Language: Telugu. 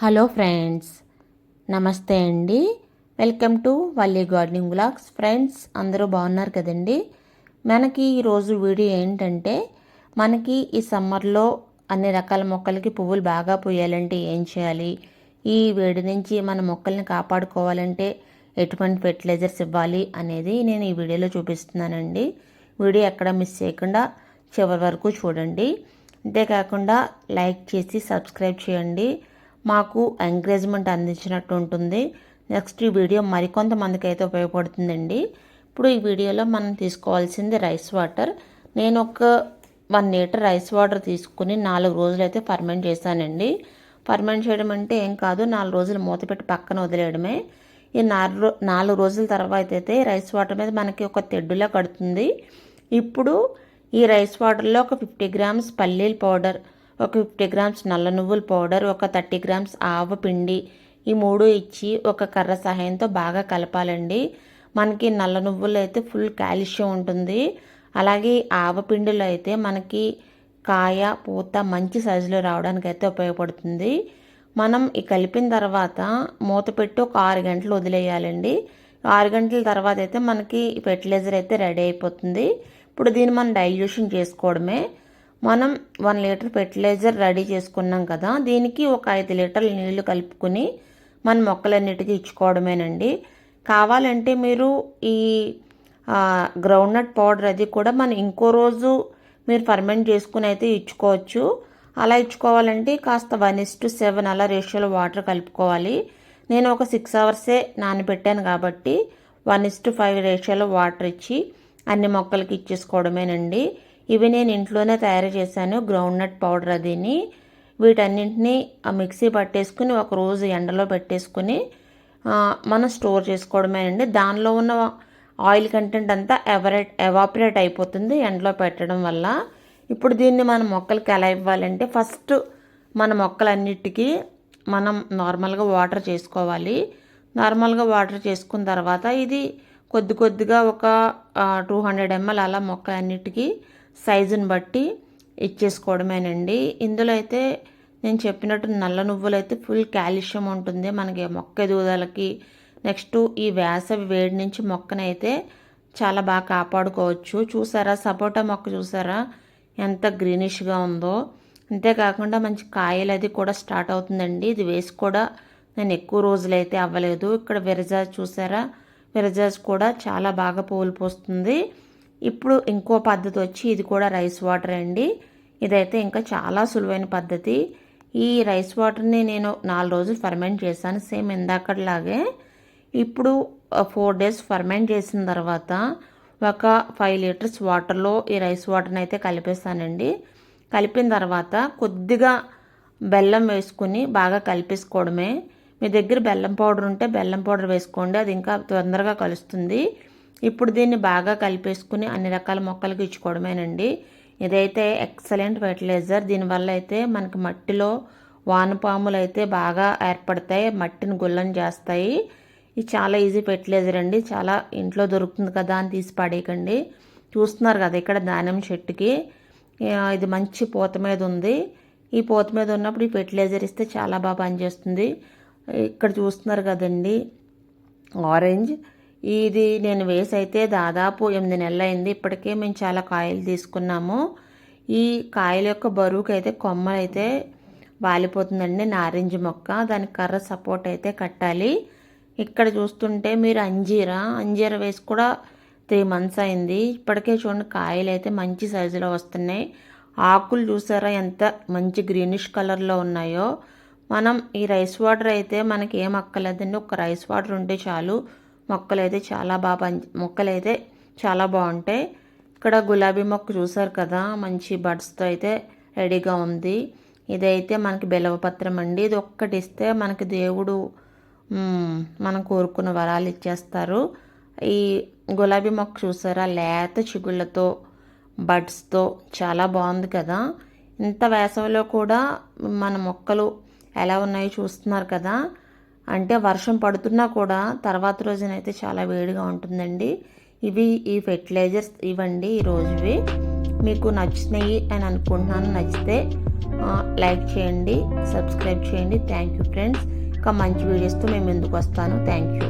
హలో ఫ్రెండ్స్ నమస్తే అండి. Welcome to Valli gardening blogs friends అందరూ బాగున్నారు కదండి? మనకి ఈరోజు వీడియో ఏంటంటే మనకి ఈ సమ్మర్లో అన్ని రకాల మొక్కలకి పువ్వులు బాగా పూయాలంటే ఏం చేయాలి? ఈ వేడి నుంచి మన మొక్కల్ని కాపాడుకోవాలంటే ఎటువంటి ఫెర్టిలైజర్స్ ఇవ్వాలి అనేది నేను ఈ వీడియోలో చూపిస్తున్నానండి. వీడియో ఎక్కడ మిస్ చేయకుండా చివరి వరకు చూడండి. అంతేకాకుండా లైక్ చేసి సబ్స్క్రైబ్ చేయండి. మాకు ఎంకరేజ్మెంట్ అందించినట్టు ఉంటుంది. నెక్స్ట్ ఈ వీడియో మరికొంతమందికి అయితే ఉపయోగపడుతుందండి. ఇప్పుడు ఈ వీడియోలో మనం తీసుకోవాల్సింది రైస్ వాటర్ నేను ఒక వన్ లీటర్ రైస్ వాటర్ తీసుకుని నాలుగు రోజులు అయితే ఫర్మెంట్ చేశానండి. ఫర్మెంట్ చేయడం అంటే ఏం కాదు నాలుగు రోజులు మూత పెట్టి పక్కన వదిలేయడమే. ఈ నాలుగు నాలుగు రోజుల తర్వాత అయితే రైస్ వాటర్ మీద మనకి ఒక తెడ్డులా కడుతుంది. ఇప్పుడు ఈ రైస్ వాటర్లో ఒక ఫిఫ్టీ గ్రామ్స్ పల్లీల పౌడర్ ఒక ఫిఫ్టీ గ్రామ్స్ నల్ల నువ్వుల పౌడర్ ఒక థర్టీ గ్రామ్స్ ఆవ పిండి. ఈ మూడు ఇచ్చి ఒక కర్ర సహాయంతో బాగా కలపాలండి. మనకి నల్ల నువ్వులు అయితే ఫుల్ కాల్షియం ఉంటుంది. అలాగే ఆవ పిండిలో అయితే మనకి కాయ పూత మంచి సైజులో రావడానికి అయితే ఉపయోగపడుతుంది. మనం ఈ కలిపిన తర్వాత మూత పెట్టి ఒక ఆరు గంటలు వదిలేయాలండి. ఆరు గంటల తర్వాత అయితే మనకి ఫెర్టిలైజర్ అయితే రెడీ అయిపోతుంది. ఇప్పుడు దీన్ని మనం డైల్యూషన్ చేసుకోవడమే. మనం వన్ లీటర్ ఫెర్టిలైజర్ రెడీ చేసుకున్నాం కదా దీనికి ఒక ఐదు లీటర్ల నీళ్ళు కలుపుకుని మన మొక్కలన్నిటికీ ఇచ్చుకోవడమేనండి. కావాలంటే మీరు ఈ గ్రౌండ్నట్ పౌడర్ అది కూడా మనం ఇంకో రోజు మీరు ఫర్మెంట్ చేసుకుని అయితే ఇచ్చుకోవచ్చు. అలా ఇచ్చుకోవాలంటే కాస్త వన్ ఇస్ టు సెవెన్ అలా రేషియోలో వాటర్ కలుపుకోవాలి. నేను ఒక సిక్స్ అవర్సే నానబెట్టాను కాబట్టి వన్ ఇస్ టు ఫైవ్ రేషియోలో వాటర్ ఇచ్చి అన్ని మొక్కలకి ఇచ్చేసుకోవడమేనండి. ఇవి నేను ఇంట్లోనే తయారు చేశాను. గ్రౌండ్ నట్ పౌడర్ అదిని. వీటన్నింటినీ ఆ మిక్సీ పట్టేసుకుని ఒక రోజు ఎండలో పెట్టేసుకుని మనం స్టోర్ చేసుకోవడమేనండి దానిలో ఉన్న ఆయిల్ కంటెంట్ అంతా ఎవరేట్ ఎవాపరేట్ అయిపోతుంది ఎండలో పెట్టడం వల్ల. ఇప్పుడు దీన్ని మన మొక్కలకి ఎలా ఇవ్వాలంటే ఫస్ట్ మన మొక్కలన్నిటికీ మనం నార్మల్గా వాటర్ చేసుకోవాలి. నార్మల్గా వాటర్ చేసుకున్న తర్వాత ఇది కొద్ది కొద్దిగా ఒక టూ హండ్రెడ్ ఎంఎల్ అలా మొక్క అన్నిటికీ సైజుని బట్టి ఇచ్చేసుకోవడమేనండి. ఇందులో అయితే నేను చెప్పినట్టు నల్ల నువ్వులు అయితే ఫుల్ కాల్షియం ఉంటుంది. మనకి మొక్క ఎదుగుదలకి నెక్స్ట్ ఈ వేసవి వేడి నుంచి మొక్కనైతే చాలా బాగా కాపాడుకోవచ్చు. చూసారా? సపోటా మొక్క చూసారా? ఎంత గ్రీనిష్గా ఉందో. అంతేకాకుండా మంచి కాయలు అది కూడా స్టార్ట్ అవుతుందండి. ఇది వేసి కూడా నేను ఎక్కువ రోజులైతే అవ్వలేదు. ఇక్కడ విరజాజ్ చూసారా? విరజాజ్ కూడా చాలా బాగా పూలు పోస్తుంది. ఇప్పుడు ఇంకో పద్ధతి వచ్చి ఇది కూడా రైస్ వాటర్ అండి. ఇదైతే ఇంకా చాలా సులువైన పద్ధతి. ఈ రైస్ వాటర్ని నేను నాలుగు రోజులు ఫర్మెంట్ చేశాను సేమ్ ఇందాకట్లాగే. ఇప్పుడు ఫోర్ డేస్ ఫర్మెంట్ చేసిన తర్వాత ఒక ఫైవ్ లీటర్స్ వాటర్లో ఈ రైస్ వాటర్ని అయితే కలిపేస్తానండి. కలిపిన తర్వాత కొద్దిగా బెల్లం వేసుకుని బాగా కలిపేసుకోవడమే. మీ దగ్గర బెల్లం పౌడర్ ఉంటే బెల్లం పౌడర్ వేసుకోండి అది ఇంకా తొందరగా కలుస్తుంది. ఇప్పుడు దీన్ని బాగా కలిపేసుకుని అన్ని రకాల మొక్కలకు ఇచ్చుకోవడమేనండి. ఇదైతే ఎక్సలెంట్ ఫెర్టిలైజర్ దీనివల్ల అయితే మనకి మట్టిలో వానపాములు అయితే బాగా ఏర్పడతాయి మట్టిని గుల్లం చేస్తాయి. ఇది చాలా ఈజీ ఫెర్టిలైజర్ అండి. చాలా ఇంట్లో దొరుకుతుంది కదా అని తీసి పడేయకండి. చూస్తున్నారు కదా ఇక్కడ ధాన్యం చెట్టుకి. ఇది మంచి పూత మీద ఉంది. ఈ పూత మీద ఉన్నప్పుడు ఈ ఫెర్టిలైజర్ ఇస్తే చాలా బాగా పనిచేస్తుంది. ఇక్కడ చూస్తున్నారు కదండి. ఆరెంజ్. ఇది నేను వేసి అయితే దాదాపు ఎనిమిది నెలలైంది. అయింది ఇప్పటికే మేము చాలా కాయలు తీసుకున్నాము. ఈ కాయల యొక్క బరువుకి అయితే కొమ్మలు అయితే వాలిపోతుందండి నారింజ మొక్క. దానికి కర్ర సపోర్ట్ అయితే కట్టాలి. ఇక్కడ చూస్తుంటే మీరు అంజీరా అంజీర వేసి కూడా త్రీ మంత్స్ అయింది. ఇప్పటికే చూడండి కాయలు అయితే మంచి సైజులో వస్తున్నాయి. ఆకులు చూసారా ఎంత మంచి గ్రీనిష్ కలర్లో ఉన్నాయో. మనం ఈ రైస్ వాటర్ అయితే మనకి ఏం అక్కర్లేదండి. ఒక రైస్ వాటర్ ఉంటే చాలు. మొక్కలైతే చాలా బాగా మొక్కలైతే చాలా బాగుంటాయి. ఇక్కడ గులాబీ మొక్క చూసారు కదా మంచి బడ్స్తో అయితే రెడీగా ఉంది. ఇదైతే మనకి బెలవపత్రం అండి. ఇది ఒక్కటి ఇస్తే మనకి దేవుడు మనం కోరుకున్న వరాలు ఇచ్చేస్తారు. ఈ గులాబీ మొక్క చూసారా? లేత చిగుళ్ళతో బడ్స్తో చాలా బాగుంది కదా. ఇంత వేసవిలో కూడా మన మొక్కలు ఎలా ఉన్నాయో చూస్తున్నారు కదా. అంటే వర్షం పడుతున్నా కూడా తర్వాత రోజునైతే చాలా వేడిగా ఉంటుందండి. ఇవి ఈ ఫెర్టిలైజర్స్ ఇవ్వండి ఈ రోజువి. మీకు నచ్చినాయి అని అనుకుంటున్నాను. నచ్చితే లైక్ చేయండి సబ్స్క్రైబ్ చేయండి. Thank you friends. ఇంకా మంచి వీడియోస్తో మేము ఎందుకు వస్తాను. Thank you.